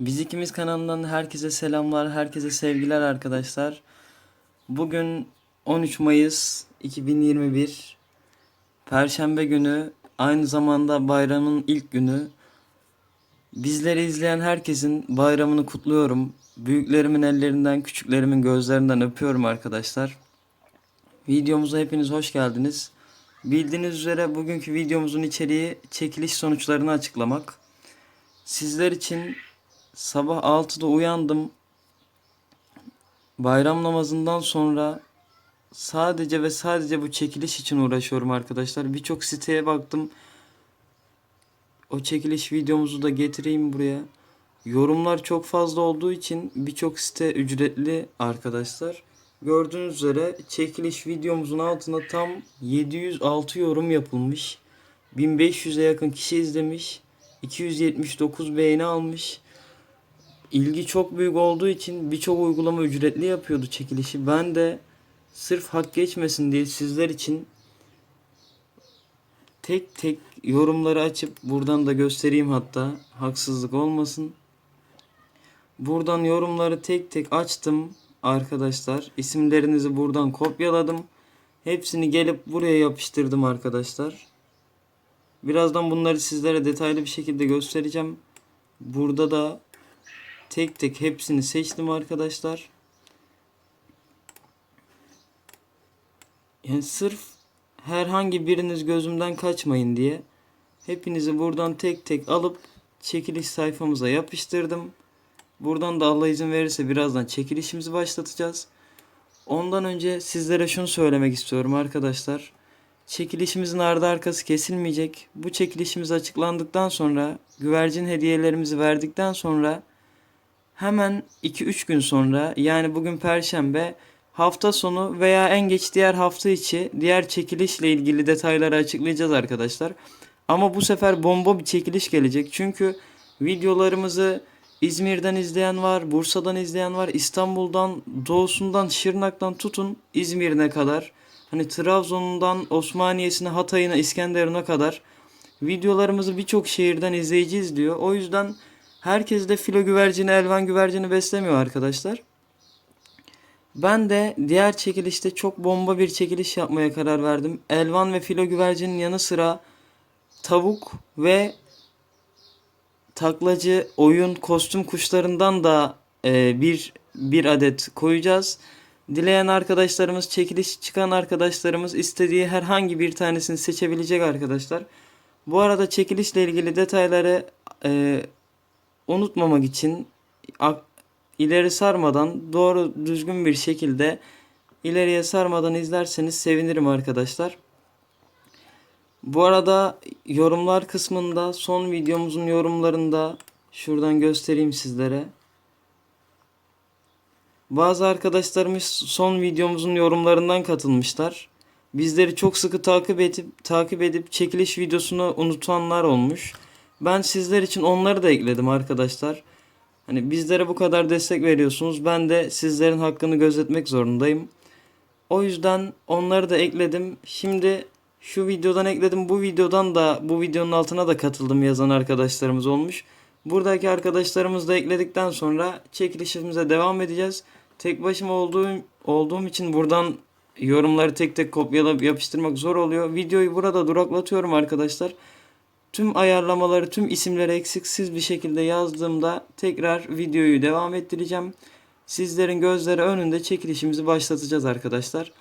Biz ikimiz kanalından herkese selamlar, herkese sevgiler arkadaşlar. Bugün 13 Mayıs 2021 Perşembe günü aynı zamanda bayramın ilk günü. Bizleri izleyen herkesin bayramını kutluyorum. Büyüklerimin ellerinden, küçüklerimin gözlerinden öpüyorum arkadaşlar. Videomuza hepiniz hoş geldiniz. Bildiğiniz üzere bugünkü videomuzun içeriği çekiliş sonuçlarını açıklamak. Sizler için sabah 6'da uyandım. Bayram namazından sonra sadece ve sadece bu çekiliş için uğraşıyorum arkadaşlar. Birçok siteye baktım. O çekiliş videomuzu da getireyim buraya. Yorumlar çok fazla olduğu için birçok site ücretli arkadaşlar. Gördüğünüz üzere çekiliş videomuzun altına tam 706 yorum yapılmış. 1500'e yakın kişi izlemiş. 279 beğeni almış. İlgi çok büyük olduğu için birçok uygulama ücretli yapıyordu çekilişi. Ben de sırf hak geçmesin diye sizler için tek tek yorumları açıp buradan da göstereyim hatta haksızlık olmasın. Buradan yorumları tek tek açtım arkadaşlar. İsimlerinizi buradan kopyaladım. Hepsini gelip buraya yapıştırdım arkadaşlar. Birazdan bunları sizlere detaylı bir şekilde göstereceğim. Burada da tek tek hepsini seçtim arkadaşlar. Yani sırf herhangi biriniz gözümden kaçmayın diye hepinizi buradan tek tek alıp çekiliş sayfamıza yapıştırdım. Buradan da Allah izin verirse birazdan çekilişimizi başlatacağız. Ondan önce sizlere şunu söylemek istiyorum arkadaşlar. Çekilişimizin ardı arkası kesilmeyecek. Bu çekilişimiz açıklandıktan sonra güvercin hediyelerimizi verdikten sonra hemen 2-3 gün sonra yani bugün perşembe hafta sonu veya en geç diğer hafta içi diğer çekilişle ilgili detayları açıklayacağız arkadaşlar. Ama bu sefer bomba bir çekiliş gelecek. Çünkü videolarımızı İzmir'den izleyen var, Bursa'dan izleyen var, İstanbul'dan, doğusundan, Şırnak'tan tutun İzmir'ine kadar. Hani Trabzon'dan Osmaniye'sine, Hatay'ına, İskenderun'a kadar videolarımızı birçok şehirden izleyici izliyor. O yüzden herkes de filo güvercini, elvan güvercini beslemiyor arkadaşlar. Ben de diğer çekilişte çok bomba bir çekiliş yapmaya karar verdim. Elvan ve filo güvercinin yanı sıra tavuk ve taklacı oyun kostüm kuşlarından da e, bir bir adet koyacağız. Dileyen arkadaşlarımız, çekiliş çıkan arkadaşlarımız istediği herhangi bir tanesini seçebilecek arkadaşlar. Bu arada çekilişle ilgili detayları e, unutmamak için ileri sarmadan doğru düzgün bir şekilde ileriye sarmadan izlerseniz sevinirim arkadaşlar. Bu arada yorumlar kısmında son videomuzun yorumlarında şuradan göstereyim sizlere. Bazı arkadaşlarımız son videomuzun yorumlarından katılmışlar. Bizleri çok sıkı takip edip takip edip çekiliş videosunu unutanlar olmuş. Ben sizler için onları da ekledim arkadaşlar. Hani bizlere bu kadar destek veriyorsunuz. Ben de sizlerin hakkını gözetmek zorundayım. O yüzden onları da ekledim. Şimdi şu videodan ekledim. Bu videodan da bu videonun altına da katıldım yazan arkadaşlarımız olmuş. Buradaki arkadaşlarımızı da ekledikten sonra çekilişimize devam edeceğiz. Tek başıma olduğum olduğum için buradan yorumları tek tek kopyalayıp yapıştırmak zor oluyor. Videoyu burada duraklatıyorum arkadaşlar. Tüm ayarlamaları, tüm isimleri eksiksiz bir şekilde yazdığımda tekrar videoyu devam ettireceğim. Sizlerin gözleri önünde çekilişimizi başlatacağız arkadaşlar.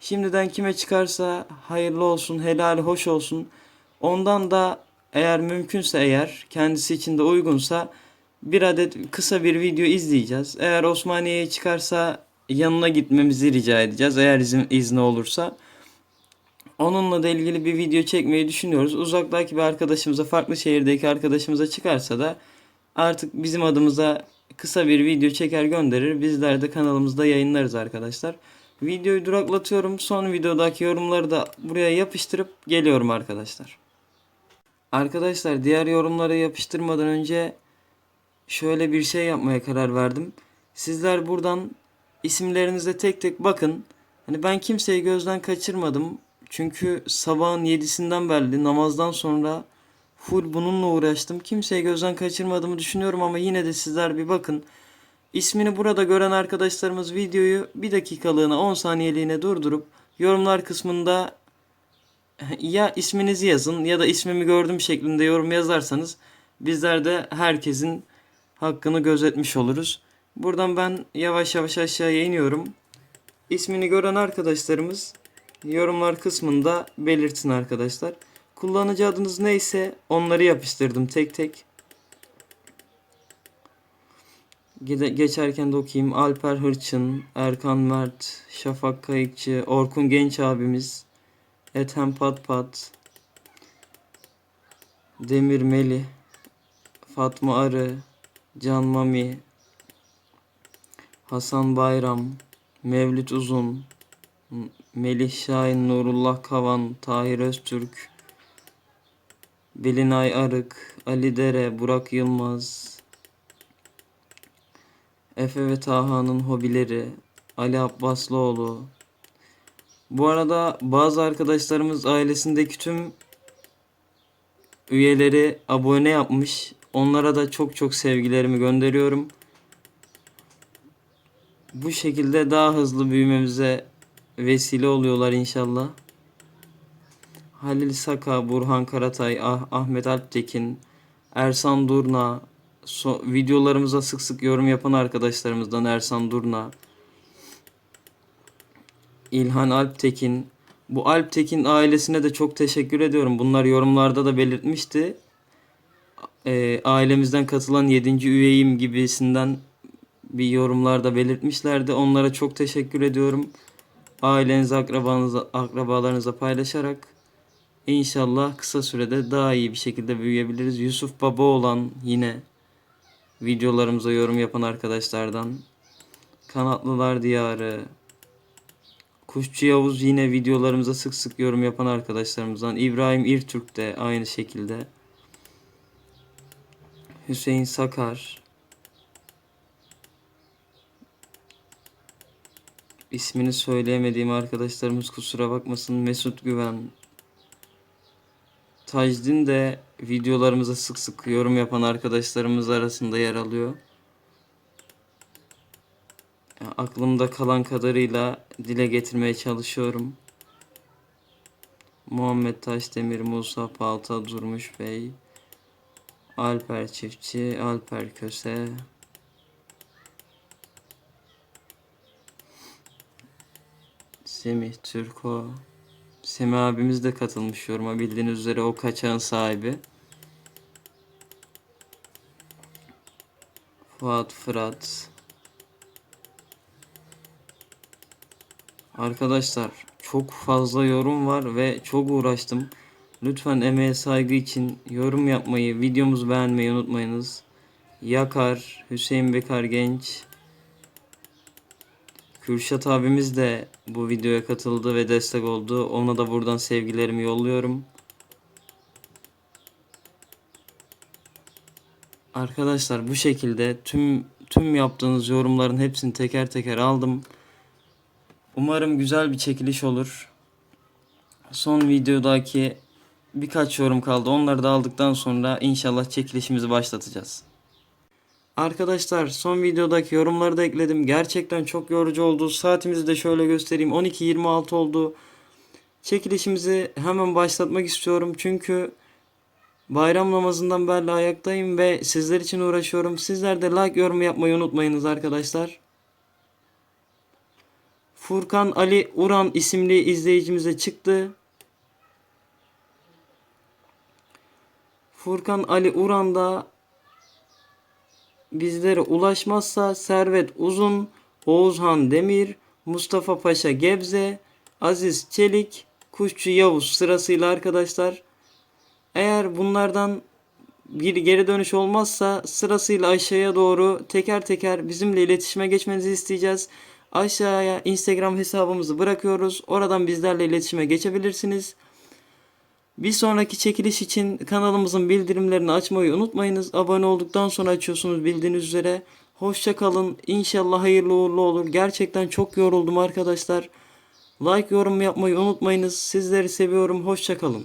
Şimdiden kime çıkarsa hayırlı olsun, helali hoş olsun. Ondan da eğer mümkünse eğer kendisi için de uygunsa bir adet kısa bir video izleyeceğiz. Eğer Osmaniye'ye çıkarsa yanına gitmemizi rica edeceğiz eğer izin, izni olursa. Onunla da ilgili bir video çekmeyi düşünüyoruz. Uzaktaki bir arkadaşımıza, farklı şehirdeki arkadaşımıza çıkarsa da artık bizim adımıza kısa bir video çeker gönderir. Bizler de kanalımızda yayınlarız arkadaşlar. Videoyu duraklatıyorum. Son videodaki yorumları da buraya yapıştırıp geliyorum arkadaşlar. Arkadaşlar diğer yorumları yapıştırmadan önce şöyle bir şey yapmaya karar verdim. Sizler buradan isimlerinize tek tek bakın. Hani ben kimseyi gözden kaçırmadım. Çünkü sabahın 7'sinden beri namazdan sonra full bununla uğraştım. Kimseyi gözden kaçırmadığımı düşünüyorum ama yine de sizler bir bakın. İsmini burada gören arkadaşlarımız videoyu bir dakikalığına 10 saniyeliğine durdurup yorumlar kısmında ya isminizi yazın ya da ismimi gördüm şeklinde yorum yazarsanız bizler de herkesin hakkını gözetmiş oluruz. Buradan ben yavaş yavaş aşağıya iniyorum. İsmini gören arkadaşlarımız yorumlar kısmında belirtin arkadaşlar. Kullanıcı adınız neyse onları yapıştırdım tek tek. Geçerken de okuyayım. Alper Hırçın, Erkan Mert, Şafak Kayıkçı, Orkun Genç abimiz, Ethem Pat Pat, Demir Meli, Fatma Arı, Can Mami, Hasan Bayram, Mevlüt Uzun, Melih Şahin, Nurullah Kavan, Tahir Öztürk, Belinay Arık, Ali Dere, Burak Yılmaz, Efe ve Taha'nın hobileri, Ali Abbaslıoğlu. Bu arada bazı arkadaşlarımız ailesindeki tüm üyeleri abone yapmış. Onlara da çok çok sevgilerimi gönderiyorum. Bu şekilde daha hızlı büyümemize vesile oluyorlar inşallah. Halil Saka, Burhan Karatay, Ah- Ahmet Alptekin, Ersan Durna, so- videolarımıza sık sık yorum yapan arkadaşlarımızdan Ersan Durna, İlhan Alptekin. Bu Alptekin ailesine de çok teşekkür ediyorum. Bunlar yorumlarda da belirtmişti. Ee, ailemizden katılan 7. üyeyim gibisinden bir yorumlarda belirtmişlerdi. Onlara çok teşekkür ediyorum. Ailenize, akrabanıza, akrabalarınıza paylaşarak inşallah kısa sürede daha iyi bir şekilde büyüyebiliriz. Yusuf Baba olan yine videolarımıza yorum yapan arkadaşlardan. Kanatlılar Diyarı. Kuşçu Yavuz yine videolarımıza sık sık yorum yapan arkadaşlarımızdan. İbrahim İrtürk de aynı şekilde. Hüseyin Sakar. İsmini söyleyemediğim arkadaşlarımız kusura bakmasın. Mesut Güven. Tajdin de videolarımıza sık sık yorum yapan arkadaşlarımız arasında yer alıyor. Ya, Aklımda kalan kadarıyla dile getirmeye çalışıyorum. Muhammed Taşdemir, Musa Palta, Durmuş Bey, Alper Çiftçi, Alper Köse, Semih Türko, Semih abimiz de katılmış yoruma bildiğiniz üzere o kaçağın sahibi. Fuat Fırat. Arkadaşlar çok fazla yorum var ve çok uğraştım. Lütfen emeğe saygı için yorum yapmayı, videomuzu beğenmeyi unutmayınız. Yakar, Hüseyin Bekar Genç, Kürşat abimiz de bu videoya katıldı ve destek oldu. Ona da buradan sevgilerimi yolluyorum. Arkadaşlar bu şekilde tüm tüm yaptığınız yorumların hepsini teker teker aldım. Umarım güzel bir çekiliş olur. Son videodaki birkaç yorum kaldı. Onları da aldıktan sonra inşallah çekilişimizi başlatacağız. Arkadaşlar son videodaki yorumları da ekledim. Gerçekten çok yorucu oldu. Saatimizi de şöyle göstereyim. 12.26 oldu. Çekilişimizi hemen başlatmak istiyorum. Çünkü bayram namazından beri ayaktayım ve sizler için uğraşıyorum. Sizler de like yorum yapmayı unutmayınız arkadaşlar. Furkan Ali Uran isimli izleyicimize çıktı. Furkan Ali Uran da bizlere ulaşmazsa Servet Uzun, Oğuzhan Demir, Mustafa Paşa Gebze, Aziz Çelik, Kuşçu Yavuz sırasıyla arkadaşlar. Eğer bunlardan bir geri dönüş olmazsa sırasıyla aşağıya doğru teker teker bizimle iletişime geçmenizi isteyeceğiz. Aşağıya Instagram hesabımızı bırakıyoruz. Oradan bizlerle iletişime geçebilirsiniz. Bir sonraki çekiliş için kanalımızın bildirimlerini açmayı unutmayınız. Abone olduktan sonra açıyorsunuz bildiğiniz üzere. Hoşça kalın. İnşallah hayırlı uğurlu olur. Gerçekten çok yoruldum arkadaşlar. Like yorum yapmayı unutmayınız. Sizleri seviyorum. Hoşça kalın.